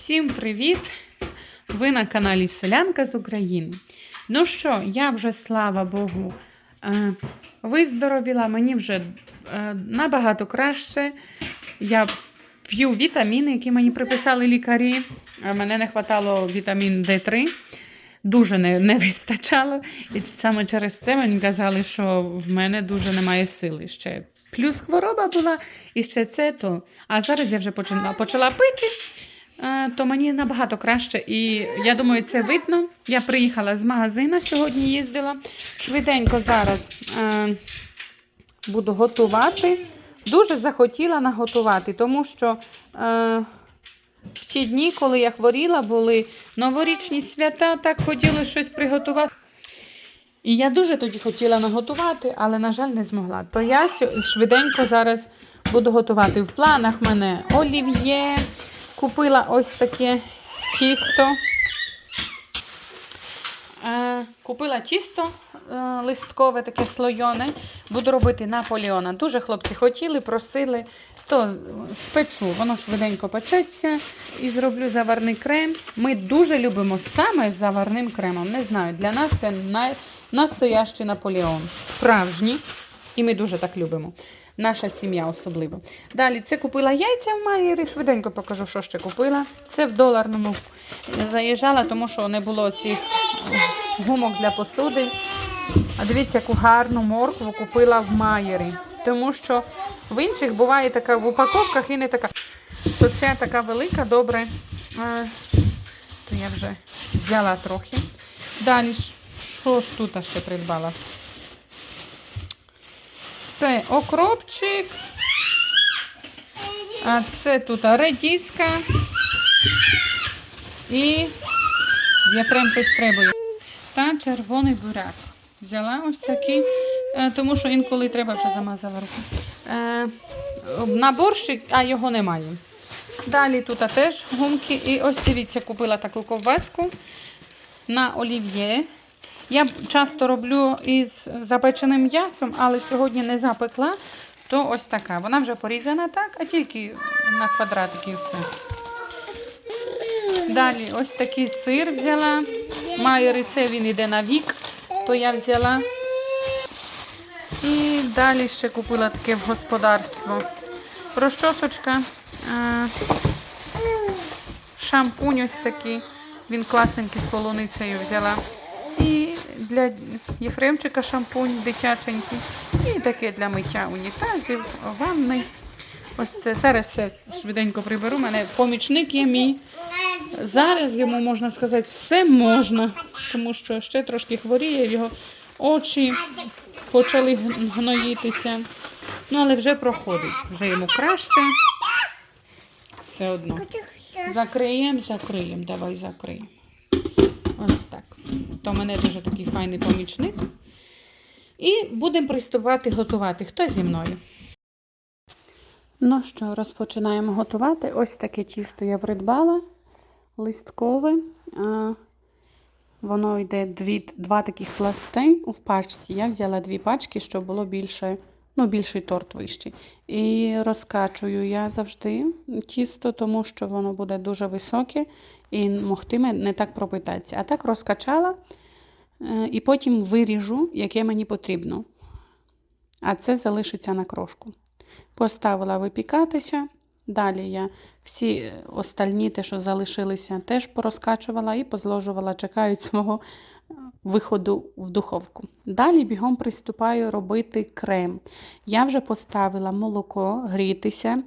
Всім привіт! Ви на каналі Селянка з України. Ну що, я вже, слава Богу, е, виздоровіла, мені вже е, набагато краще. Я п'ю вітаміни, які мені приписали лікарі. Мене не вистачало вітамін D3. Дуже не, не вистачало. І саме через це мені казали, що в мене дуже немає сили ще. Плюс хвороба була, і ще це то. А зараз я вже почала, почала пити, то мені набагато краще. І я думаю, це видно. Я приїхала з магазину сьогодні, їздила. Швиденько зараз е, буду готувати. Дуже захотіла наготувати, тому що. Е, в ті дні, коли я хворіла, були новорічні свята, так хотіли щось приготувати. І я дуже тоді хотіла наготувати, але, на жаль, не змогла. То я швиденько зараз буду готувати. В планах в мене олів'є, купила ось таке тісто. Е, Купила тісто е, листкове, таке слойоне. Буду робити наполеона. Дуже хлопці хотіли, просили, то спечу, воно швиденько печеться і зроблю заварний крем. Ми дуже любимо саме з заварним кремом. Не знаю, для нас це настоящий Наполеон. Справжній. І ми дуже так любимо. Наша сім'я особливо. Далі це купила яйця в Майері. Швиденько покажу, що ще купила. Це в доларному заїжджала, тому що не було цих гумок для посуди. А дивіться, яку гарну моркву купила в Майері. Тому що в інших буває така в упаковках і не така. То ця така велика, добре. То я вже взяла трохи. Далі, що ж тут ще придбала? Це окропчик. А це тут редіска. І я прям підстрибую. Та червоний буряк. Взяла ось такий, е, тому що інколи треба вже замазала руку. Е, на борщик, а його немає. Далі тут теж гумки. І ось дивіться, купила таку ковбаску на олів'є. Я часто роблю із запеченим м'ясом, але сьогодні не запекла, то ось така. Вона вже порізана так, а тільки на квадратики все. Далі ось такий сир взяла. Майери це він йде на вік, то я взяла. І далі ще купила таке в господарство. Розчосочка, е, шампунь ось такий. Він класненький з полуницею взяла. Для Єфремчика шампунь дитяченький. І таке для миття унітазів, ванни. Ось це зараз все швиденько приберу. У мене помічник є мій. Зараз йому можна сказати, все можна, тому що ще трошки хворіє, його очі почали гноїтися. Ну, але вже проходить. Вже йому краще. Все одно. Закриємо, закриємо. Давай закриємо. Ось так. То в мене дуже такий файний помічник. І будемо приступати готувати. Хто зі мною? Ну що, розпочинаємо готувати. Ось таке тісто я придбала. Листкове. Воно йде дві, два таких пласти у пачці. Я взяла дві пачки, щоб було більше, ну, більший торт вищий. І розкачую я завжди тісто, тому що воно буде дуже високе і могтиме не так пропитатися. А так розкачала е, і потім виріжу, яке мені потрібно. А це залишиться на крошку. Поставила випікатися. Далі я всі остальні, те, що залишилися, теж порозкачувала і позложувала, чекають свого виходу в духовку. Далі бігом приступаю робити крем. Я вже поставила молоко грітися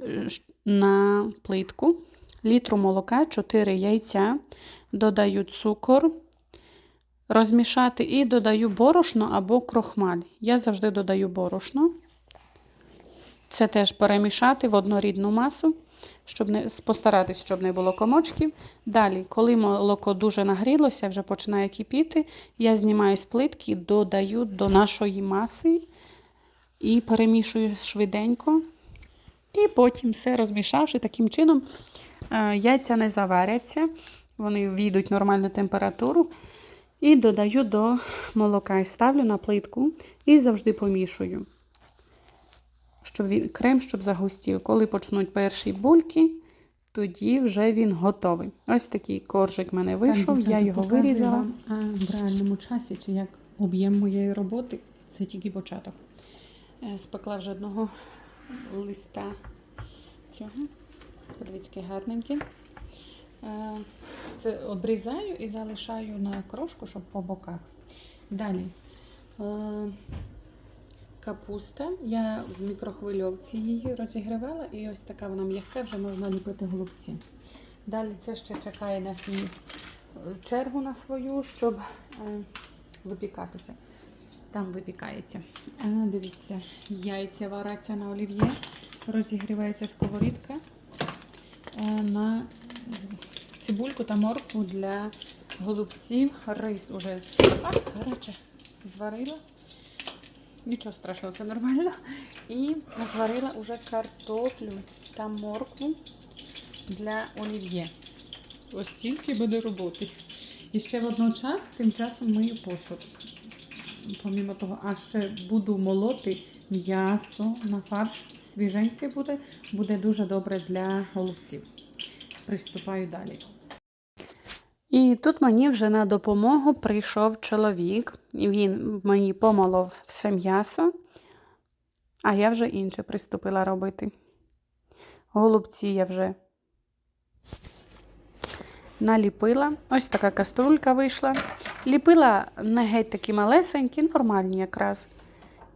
е, на плитку. Літру молока, 4 яйця, додаю цукор, розмішати і додаю борошно або крохмаль. Я завжди додаю борошно. Це теж перемішати в однорідну масу, щоб не постаратись, щоб не було комочків. Далі, коли молоко дуже нагрілося, вже починає кипіти, я знімаю з плитки, додаю до нашої маси і перемішую швиденько. І потім все розмішавши таким чином, е, яйця не заваряться, вони війдуть нормальну температуру. І додаю до молока і ставлю на плитку і завжди помішую щоб він, крем щоб загустів. Коли почнуть перші бульки, тоді вже він готовий. Ось такий коржик в мене вийшов, я його вирізала. А в реальному часі, чи як об'єм моєї роботи, це тільки початок. Е, Спекла вже одного листа цього. Подивіться, який гарненький. Е, Це обрізаю і залишаю на крошку, щоб по боках. Далі. Капуста. Я в мікрохвильовці її розігрівала, і ось така вона м'яка, вже можна ліпити голубці. Далі це ще чекає на свій е, чергу на свою, щоб е, випікатися. Там випікається. Дивіться, яйця вараться на олів'є, розігрівається сковорідка е, на цибульку та моркву для голубців. Рис уже гаряче зварила. Нічого страшного, це нормально. І зварила уже картоплю та моркву для олів'є. Ось стільки буде роботи. І ще водночас, тим часом мию посуд. Помімо того, а ще буду молоти м'ясо на фарш. Свіженьке буде, буде дуже добре для голубців. Приступаю далі. І тут мені вже на допомогу прийшов чоловік. Він мені помолов все м'ясо, а я вже інше приступила робити. Голубці я вже наліпила. Ось така каструлька вийшла. Ліпила не геть такі малесенькі, нормальні якраз.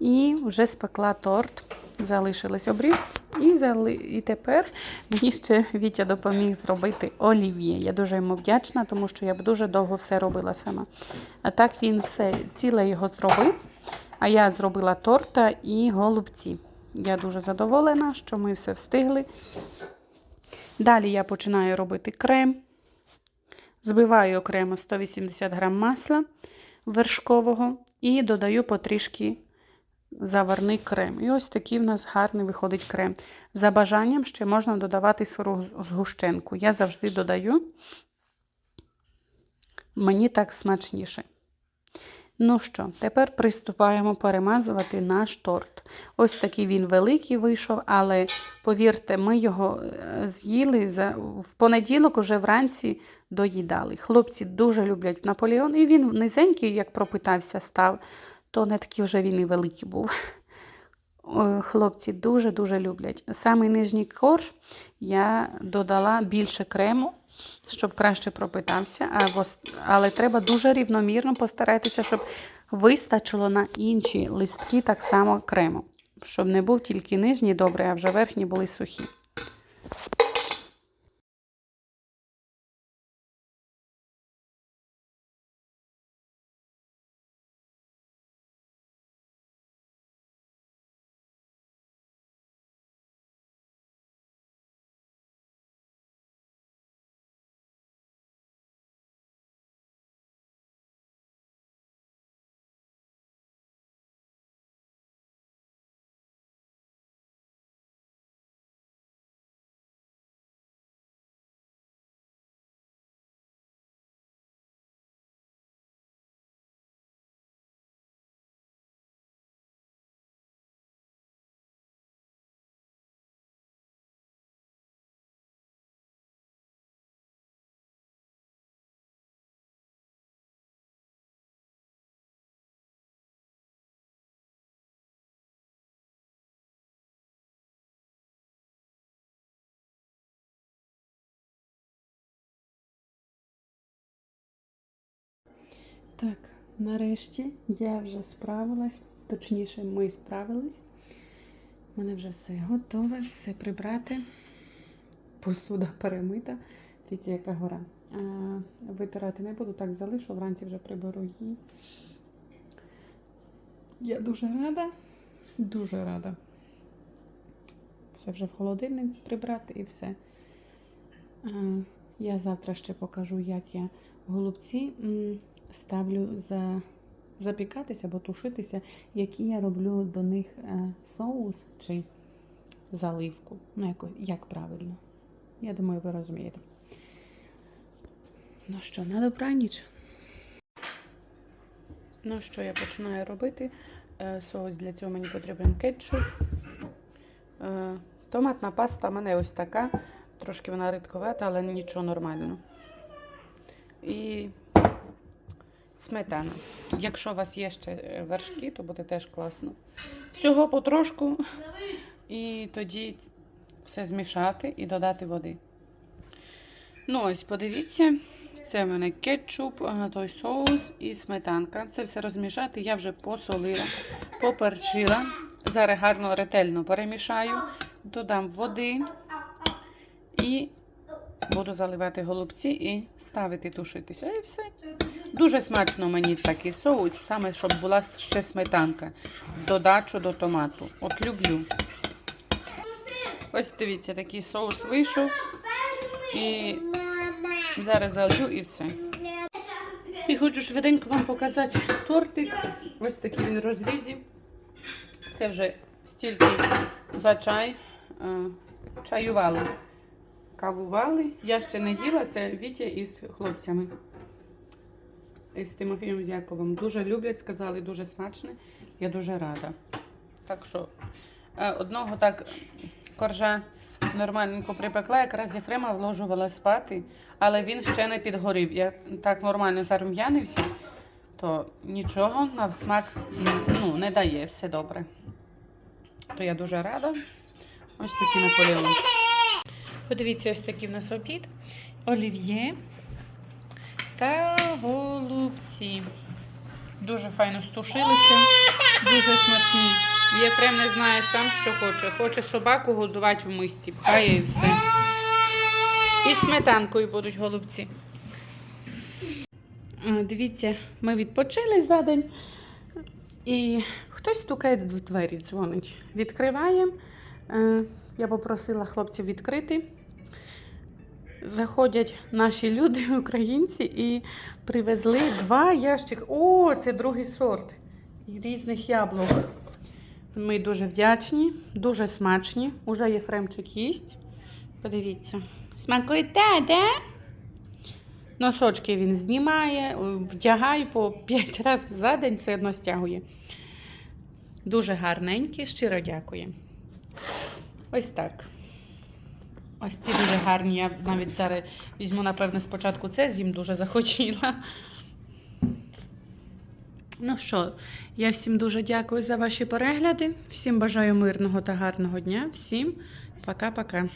І вже спекла торт. Залишились обрізки. І, зали... і тепер мені ще Вітя допоміг зробити олів'є. Я дуже йому вдячна, тому що я б дуже довго все робила сама. А так він все ціле його зробив. А я зробила торта і голубці. Я дуже задоволена, що ми все встигли. Далі я починаю робити крем. Збиваю окремо 180 грам масла вершкового і додаю потрішки заварний крем. І ось такий в нас гарний виходить крем. За бажанням ще можна додавати сиру згущенку. Я завжди додаю. Мені так смачніше. Ну що, тепер приступаємо перемазувати наш торт. Ось такий він великий вийшов, але повірте, ми його е, з'їли в понеділок уже вранці доїдали. Хлопці дуже люблять Наполеон, і він низенький, як пропитався, став, то не такий вже він і великий був. Хлопці дуже-дуже люблять. Самий нижній корж я додала більше крему, щоб краще пропитався, але треба дуже рівномірно постаратися, щоб вистачило на інші листки так само крему. Щоб не був тільки нижній добрий, а вже верхні були сухі. Так, нарешті я вже справилась, точніше, ми справились. У мене вже все готове, все прибрати. Посуда перемита. Дивіться, яка гора. А, витирати не буду, так залишу, вранці вже приберу її. Я дуже рада, дуже рада. Все вже в холодильник прибрати і все. А, Я завтра ще покажу, як я голубці ставлю за запікатися або тушитися, який я роблю до них е, соус чи заливку. Ну, як, як правильно. Я думаю, ви розумієте. Ну що, на добраніч. Ну що, я починаю робити. Е, Соус для цього мені потрібен кетчуп. Е, Томатна паста в мене ось така. Трошки вона рідковата, але нічого нормально. І сметана. Якщо у вас є ще е, вершки, то буде теж класно. Всього потрошку. І тоді все змішати і додати води. Ну, ось, подивіться, це в мене кетчуп, той соус і сметанка. Це все розмішати. Я вже посолила, поперчила. Зараз гарно ретельно перемішаю, додам води і буду заливати голубці і ставити тушитися. І все. Дуже смачно мені такий соус, саме щоб була ще сметанка. Додачу до томату. От люблю. Ось дивіться, такий соус вийшов. І зараз залью і все. І хочу швиденько вам показати тортик. Ось такий він в розрізі. Це вже стільки за чай. е, Чаювали. Кавували. Я ще не їла, це Вітя із хлопцями. З Тимофієм з Яковом. Дуже люблять, сказали, дуже смачне. Я дуже рада. Так що е, одного так коржа нормальненько припекла, якраз Єфрема вложувала спати, але він ще не підгорів. Я так нормально зарум'янився, то нічого на смак ну, не дає, все добре. То я дуже рада. Ось такий Наполеон. Подивіться, ось такий в нас обід. Олів'є та голубці. Дуже файно стушилися, дуже смачні. Єфрем не знає сам, що хоче. Хоче собаку годувати в мисці, пхає і все. І сметанкою будуть голубці. Дивіться, ми відпочили за день. І хтось стукає в двері, дзвонить. Відкриваємо. Е, Я попросила хлопців відкрити. Заходять наші люди, українці, і привезли два ящики. О, це другий сорт різних яблук. Ми дуже вдячні, дуже смачні. Уже Єфремчик їсть. Подивіться. Смакуєте, де? Носочки він знімає, вдягає по 5 разів за день, все одно стягує. Дуже гарненькі, щиро дякую. Ось так. Ось ці дуже гарні. Я навіть зараз візьму, напевне, спочатку це з'їм дуже захотіла. Ну що, я всім дуже дякую за ваші перегляди. Всім бажаю мирного та гарного дня. Всім пока-пока.